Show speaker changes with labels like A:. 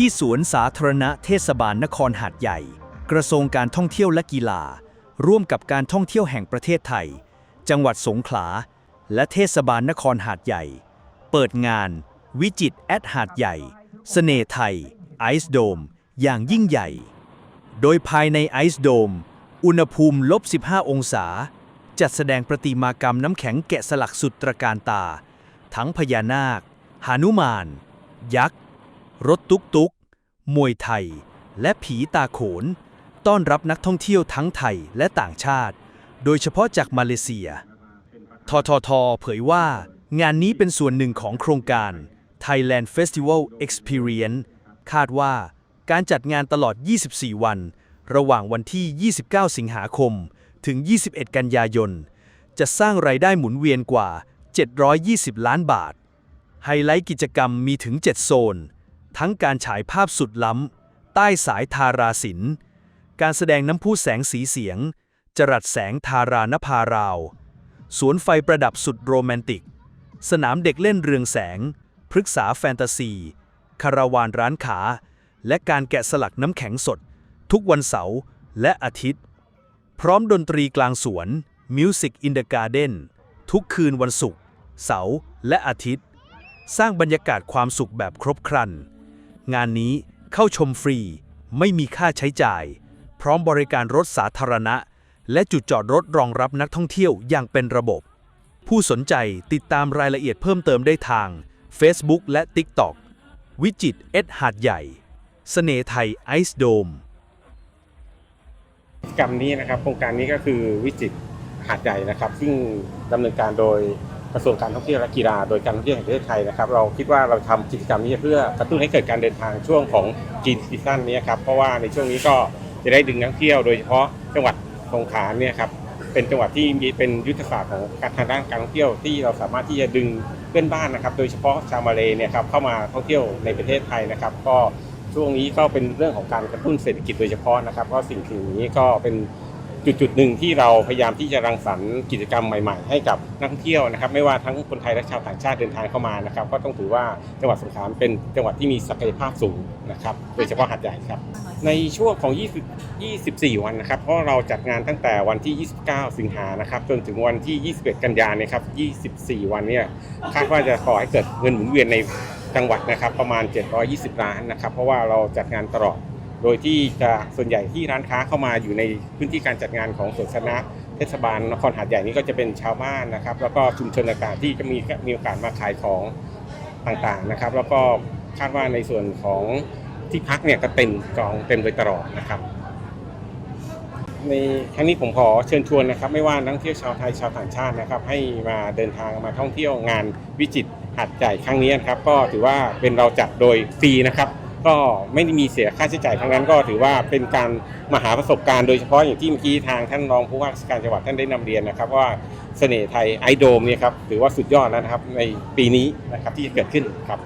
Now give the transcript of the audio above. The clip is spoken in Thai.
A: ที่สวนสาธารณะเทศบาลนครหาดใหญ่ กระทรวงการท่องเที่ยวและกีฬา ร่วมกับการท่องเที่ยวแห่งประเทศไทย จังหวัดสงขลา และเทศบาลนครหาดใหญ่ เปิดงาน วิจิตรแอดหาดใหญ่เสน่ห์ไทย ไอซ์โดม อย่างยิ่งใหญ่ โดยภายในไอซ์โดม อุณหภูมิลบ 15 องศา จัดแสดงประติมากรรมน้ำแข็งแกะสลักสุดตระการตา ทั้งพญานาค หานุมาน ยักษ์ รถตุกตุกมวยไทย และผีตาโขน ต้อนรับนักท่องเที่ยวทั้งไทยและต่างชาติ โดยเฉพาะจากมาเลเซีย ททท เผยว่า งานนี้เป็นส่วนหนึ่งของโครงการ Thailand Festival Experience คาดว่าการจัดงานตลอด 24 วัน ระหว่างวันที่ 29 สิงหาคม ถึง 21 กันยายน จะสร้างรายได้หมุนเวียนกว่า 720 ล้านบาท ไฮไลท์กิจกรรมมีถึง 7 โซน ทั้งการฉายภาพสุดล้ำ ใต้สายทาราศิลป์การแสดงน้ำพุแสงสีเสียง จรัสแสงทารานภาราว สวนไฟประดับสุดโรแมนติก สนามเด็กเล่นเรืองแสง พฤกษาแฟนตาซี คาราวานร้านขา และการแกะสลักน้ำแข็งสด ทุกวันเสาร์และอาทิตย์ พร้อมดนตรีกลางสวน Music in the Garden ทุกคืนวันศุกร์เสาร์และอาทิตย์ สร้างบรรยากาศความสุขแบบครบครัน งานนี้เข้าชมฟรี ไม่มีค่าใช้จ่าย พร้อมบริการรถสาธารณะ และจุดจอดรถรองรับนักท่องเที่ยวอย่างเป็นระบบ ผู้สนใจติดตามรายละเอียดเพิ่มเติมได้ทาง Facebook และ TikTok วิจิตเอ็ดหาดใหญ่เสน่ห์ไทยไอซ์โดม
B: กิจกรรมนี้นะครับโครงการนี้ก็คือวิจิตรหาดใหญ่นะครับ ซึ่งดำเนินการโดย กระทรวงการท่องเที่ยวและกีฬาโดยการท่องเที่ยวแห่งประเทศไทยนะครับเราคิดว่าเราทำกิจกรรมนี้เพื่อกระตุ้นให้เกิดการเดินทางช่วงของจีนซีซั่นนี้ครับเพราะว่าในช่วงนี้ก็จะได้ดึงนักท่องเที่ยวโดยเฉพาะจังหวัดสงขลาเนี่ยครับเป็นจังหวัดที่มีเป็นยุทธศาสตร์ของการทางด้านการท่องเที่ยวที่เราสามารถที่จะดึงเพื่อนบ้านนะครับ โดยเฉพาะชาวมาเลเนี่ยครับเข้ามาท่องเที่ยวในประเทศไทยนะครับ ก็ช่วงนี้ก็เป็นเรื่องของการกระตุ้นเศรษฐกิจโดยเฉพาะนะครับเพราะสิ่งสิ่งนี้ก็เป็น จุดจุดหนึ่งที่เราพยายามที่จะรังสรรค์กิจกรรมใหม่ๆ ให้กับนักท่องเที่ยวนะครับ ไม่ว่าทั้งคนไทยและชาวต่างชาติเดินทางเข้ามานะครับ ก็ต้องถือว่าจังหวัดสงขลาเป็นจังหวัดที่มีศักยภาพสูงนะครับโดยเฉพาะหาดใหญ่ครับ ในช่วงของ 20 24 วันนะครับ เพราะเราจัดงานตั้งแต่วันที่ 29 สิงหานะครับ จนถึงวันที่ 21 กันยายนนะครับ 24 วันเนี่ยคาดว่าจะขอให้เกิดเงินหมุนเวียนในจังหวัดนะครับ ประมาณ 720 ล้านนะครับ เพราะว่าเราจัดงานตลอด โดยที่จะส่วนใหญ่ที่ร้านค้าเข้ามาอยู่ในพื้นที่การจัดงานของสวนสาธารณะเทศบาลนครหาดใหญ่นี้ก็จะเป็นชาวบ้านนะครับ แล้วก็ชุมชนต่างๆที่จะมีมีโอกาสมาขายของต่างๆนะครับ แล้วก็คาดว่าในส่วนของที่พักเนี่ยก็เต็มจองเต็มโดยตลอดนะครับ ในครั้งนี้ผมขอเชิญชวนนะครับ ไม่ว่านักท่องเที่ยวชาวไทยชาวต่างชาตินะครับ ให้มาเดินทางมาท่องเที่ยวงานวิจิตรหาดใหญ่ครั้งนี้นะครับ ก็ถือว่าเป็นเราจัดโดยฟรีนะครับ ก็ไม่ได้มีเสียค่าใช้จ่ายทั้งนั้นก็ถือว่าเป็นการมหาประสบการณ์โดยเฉพาะอย่างที่เมื่อกี้ทางท่านรองผู้ว่าราชการจังหวัดท่านได้นำเรียนนะครับว่าเสน่ห์ไทยไอโดมเนี่ยครับถือว่าสุดยอดแล้วนะครับในปีนี้นะครับที่จะเกิดขึ้นครับ